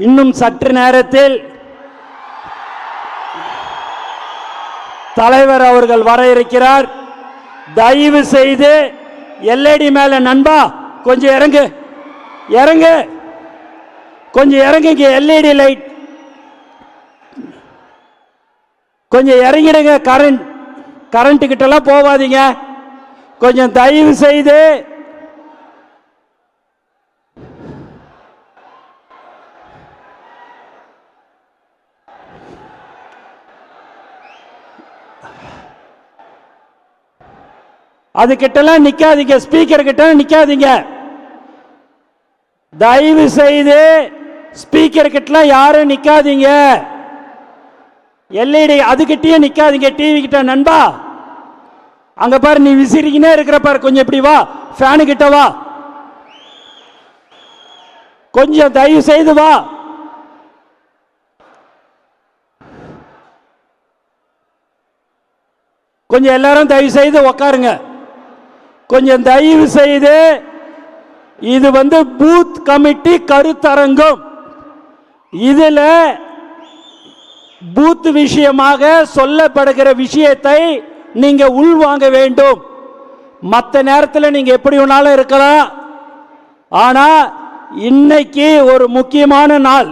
இன்னும் சற்று நேரத்தில் தலைவர் அவர்கள் வர இருக்கிறார். தயவு செய்து எல்ஏடி மேல நண்பா கொஞ்சம் இறங்கு. இறங்கு. கொஞ்சம் இறங்குங்க எல்இடி லைட். கொஞ்சம் இறங்கிடுங்க கரண்ட். கரண்ட் கிட்டலாம் போகாதீங்க. கொஞ்சம் தயவு செய்து அது கிட்டலாம் நிற்காதீங்க ஸ்பீக்கர் கிட்ட நிற்காதீங்க தயவு செய்து ஸ்பீக்கர் கிட்டலாம் யாரும் நிற்காதீங்க எல்இடி அதுகிட்டயே நிற்காதீங்க டிவி கிட்ட. நண்பா அங்க பாரு நீ விசிறிக்கினே இருக்கிற பாரு. கொஞ்சம் இப்படி வா ஃபேனு கிட்ட வா. கொஞ்சம் தயவு செய்து வா. கொஞ்சம் எல்லாரும் தயவு செய்து உக்காருங்க. கொஞ்சம் தயவு செய்து இது வந்து பூத் கமிட்டி கருத்தரங்கம். இதில் பூத் விஷயமாக சொல்லப்படுகிற விஷயத்தை நீங்கள் உள்வாங்க வேண்டும். மற்ற நேரத்தில் நீங்கள் எப்படி வேணாலும் இருக்கலாம். ஆனால் இன்னைக்கு ஒரு முக்கியமான நாள்.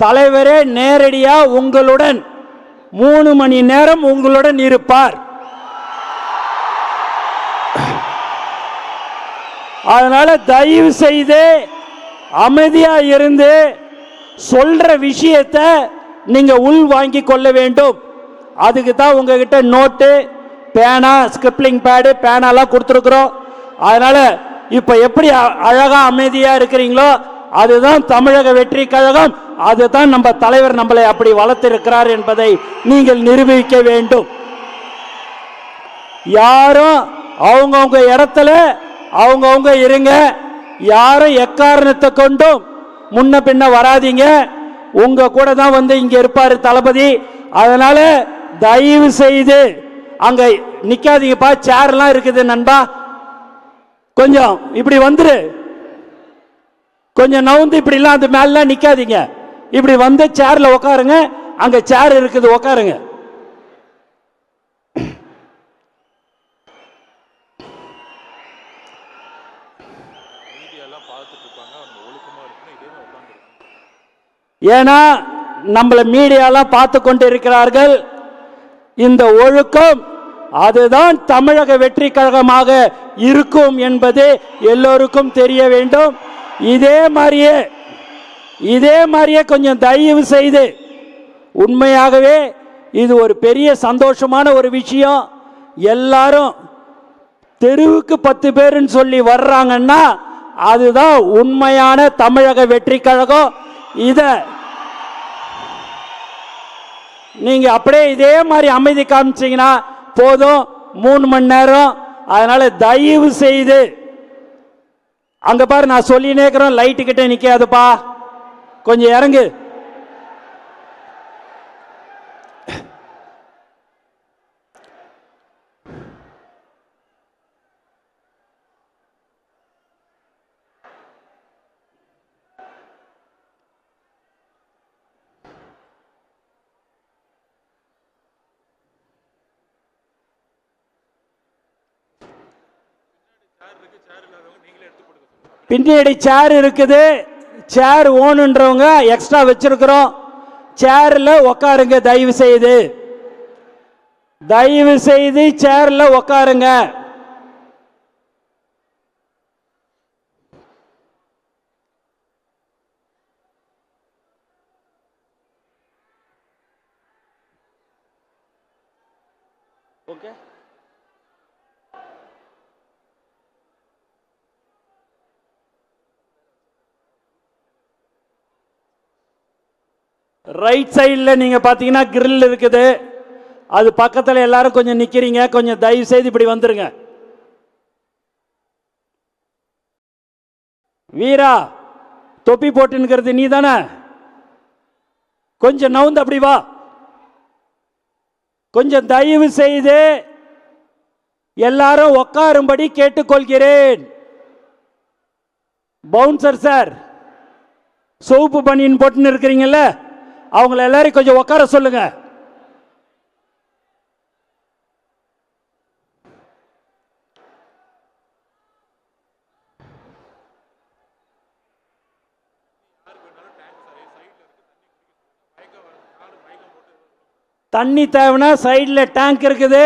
தலைவரே நேரடியாக உங்களுடன் மூணு மணி நேரம் உங்களுடன் இருப்பார். அதனால தயவு செய்து அமைதியா இருந்து சொல்ற விஷயத்தை நீங்க உள் வாங்கி கொள்ள வேண்டும். அதுக்கு தான் உங்ககிட்ட நோட்டு பேனா ஸ்கிரிப்லிங் பேடு பேனாலாம் கொடுத்துருக்குறோம். அதனால இப்போ எப்படி அ- அழகா அமைதியா இருக்கிறீங்களோ அதுதான் தமிழக வெற்றி கழகம் அதுதான் நம்ம தலைவர் நம்மளை அப்படி வளர்த்திருக்கிறார் என்பதை நீங்கள் நிரூபிக்க வேண்டும். யாரும் அவங்கவுங்க இடத்துல அவங்கவுங்க இருங்க. யாரும் எக்காரணத்தை கொண்டும் முன்ன பின்ன வராதீங்க. உங்க கூட தான் வந்து இங்க இருப்பாரு தளபதி. அதனால தயவு செய்து அங்க நிக்காதீங்கப்பா. சேர்லாம் இருக்குது நண்பா. கொஞ்சம் இப்படி வந்துரு. கொஞ்சம் நவுந்து இப்படிலாம் அது மேலாம் நிக்காதீங்க. இப்படி வந்து சேர்ல உட்காருங்க அங்க சேர் இருக்குது உட்காருங்க பார்த்துட்டு இருப்பாங்க அவங்க இருக்கணும். இதே ஏன்னா நம்மளை மீடியாலாம் பார்த்து கொண்டிருக்கிறார்கள். இந்த ஒழுக்கம் அதுதான் தமிழக வெற்றி கழகமாக இருக்கும் என்பது எல்லோருக்கும் தெரிய வேண்டும். இதே மாதிரியே இதே மாதிரியே கொஞ்சம் தயவு செய்து உண்மையாகவே இது ஒரு பெரிய சந்தோஷமான ஒரு விஷயம். எல்லாரும் தெருவுக்கு பத்து பேருன்னு சொல்லி வர்றாங்கன்னா அதுதான் உண்மையான தமிழக வெற்றி கழகம். இத நீங்க அப்படியே இதே மாதிரி அமைதி காமிச்சீங்கன்னா போதும். மூணு மணி நேரம். அதனால தயவு செய்து அங்க பாரு நான் சொல்லினே இருக்கிறோம் லைட்டு கிட்ட நிக்காதுப்பா. கொஞ்சம் இறங்கு. பின்னாடி சேர் இருக்குது. சேர் ஓனுன்றவங்க எக்ஸ்ட்ரா வச்சிருக்கிறோம். சேர்ல உக்காருங்க தயவு செய்து. தயவு செய்து சேர்ல உக்காருங்க. ஓகே ரைட் சைடில் நீங்கள் பார்த்தீங்கன்னா கிரில் இருக்குது. அது பக்கத்தில் எல்லாரும் கொஞ்சம் நிற்கிறீங்க கொஞ்சம் தயவு செய்து இப்படி வந்துருங்க. வீரா தொப்பி போட்டுன்னுக்கிறது நீ தானே கொஞ்சம் நவுந்து அப்படி வா. கொஞ்சம் தயவு செய்து எல்லாரும் உட்காரும்படி கேட்டுக்கொள்கிறேன். பவுன்சர் சார் சோப்பு பனியன் போட்டுன்னு இருக்கிறீங்களே அவங்கள எல்லாரையும் கொஞ்சம் உட்கார சொல்லுங்க. தண்ணி தேவைன்னா சைடில் டேங்க் இருக்குது.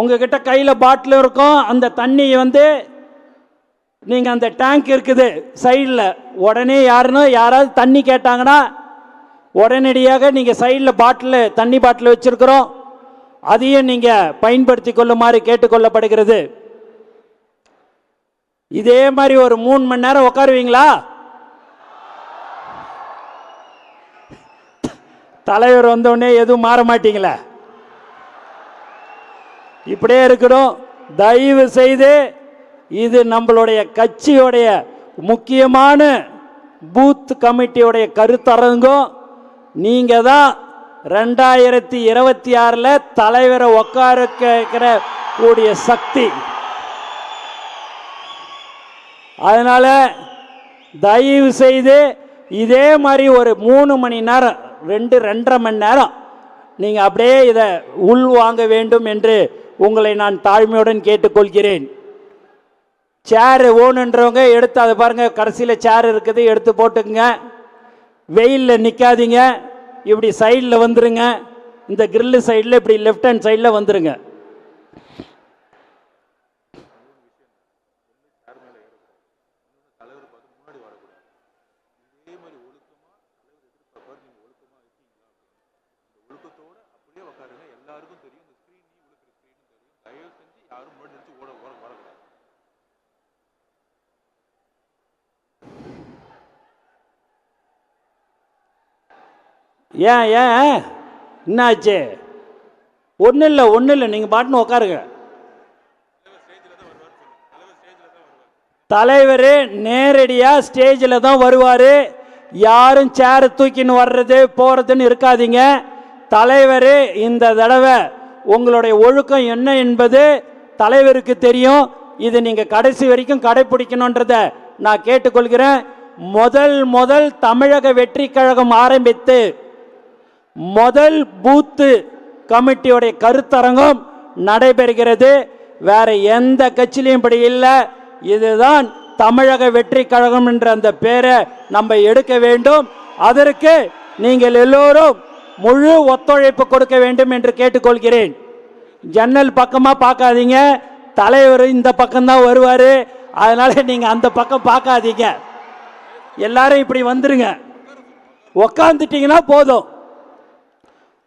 உங்ககிட்ட கையில் பாட்டில் இருக்கும். அந்த தண்ணி வந்து நீங்கள் அந்த டேங்க் இருக்குது. சைடில். உடனே யாருன்னு யாராவது தண்ணி கேட்டாங்கன்னா உடனடியாக நீங்கள் சைடில் பாட்டில் தண்ணி பாட்டில் வச்சுருக்கிறோம். அதையும் நீங்கள் பயன்படுத்தி கொள்ளுமாறு கேட்டுக்கொள்ளப்படுகிறது இதே மாதிரி ஒரு மூணு மணி நேரம் உட்காருவீங்களா? தலைவர் வந்தோடனே எதுவும் மாற மாட்டீங்களா? இப்படியே இருக்கணும். தயவு செய்து இது நம்மளுடைய கட்சியுடைய முக்கியமான பூத் கமிட்டியுடைய கருத்தரங்கம் நீங்கள் தான் ரெண்டாயிரத்தி இருபத்தி ஆறில் தலைவரை உட்கார கேட்கிற கூடிய சக்தி. அதனால் தயவு செய்து இதே மாதிரி ஒரு மூணு மணி நேரம் ரெண்டு ரெண்டரை மணி நேரம் நீங்கள் அப்படியே இதை உள் வாங்க வேண்டும் என்று உங்களை நான் தாழ்மையுடன் கேட்டுக்கொள்கிறேன். சேர் ஓணுன்றவங்க எடுத்து அதை பாருங்கள் கடைசியில் சேர் இருக்குது எடுத்து போட்டுக்குங்க. வெயிலில் நிற்காதீங்க இப்படி சைடில் வந்துருங்க. இந்த கிரில்லு சைடில் இப்படி லெஃப்ட் ஹேண்ட் சைடில் வந்துருங்க. எல்லாருக்கும் தெரியும். இந்த ஸ்க்ரீன் நீ ஸ்க்ரீன் தெரியும். தயவு செஞ்சு யாரும் முன்னாடி ஓட ஓட ஏன் ஏன்? என்னாச்சு? ஒன்றும் இல்லை ஒன்றும் இல்லை நீங்கள் பாட்டுன்னு உட்காருங்க தலைவர் நேரடியாக ஸ்டேஜில் தான் வருவார். யாரும் சேரை தூக்கின்னு வர்றது போகிறதுன்னு இருக்காதீங்க. தலைவர் இந்த தடவை உங்களுடைய ஒழுக்கம் என்ன என்பது தலைவருக்கு தெரியும். இது நீங்கள் கடைசி வரைக்கும் கடைபிடிக்கணுன்றத நான் கேட்டுக்கொள்கிறேன். முதல் முதல் தமிழக வெற்றி கழகம் ஆரம்பித்து முதல் பூத்து கமிட்டியுடைய கருத்தரங்கம் நடைபெறுகிறது. வேற எந்த கட்சியிலையும் இப்படி இல்லை. இதுதான் தமிழக வெற்றி கழகம் என்ற அந்த பேரை நம்ம எடுக்க வேண்டும். அதற்கு நீங்கள் எல்லோரும் முழு ஒத்துழைப்பு கொடுக்க வேண்டும் என்று கேட்டுக்கொள்கிறேன். ஜன்னல் பக்கமாக பார்க்காதீங்க. தலைவர் இந்த பக்கம்தான் வருவார். அதனால் நீங்கள் அந்த பக்கம் பார்க்காதீங்க. எல்லாரும் இப்படி வந்துருங்க. உக்காந்துட்டீங்கன்னா போதும்.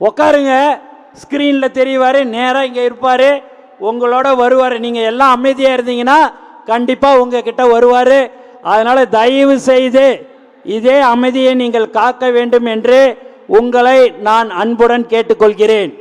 உட்காருங்க ஸ்க்ரீனில் தெரியவார் நேராக இங்கே இருப்பார். உங்களோட வருவார். நீங்கள் எல்லாம் அமைதியாக இருந்தீங்கன்னா கண்டிப்பாக உங்ககிட்ட வருவார். அதனால் தயவு செய்து இதே அமைதியை நீங்கள் காக்க வேண்டும் என்று உங்களை நான் அன்புடன் கேட்டுக்கொள்கிறேன்.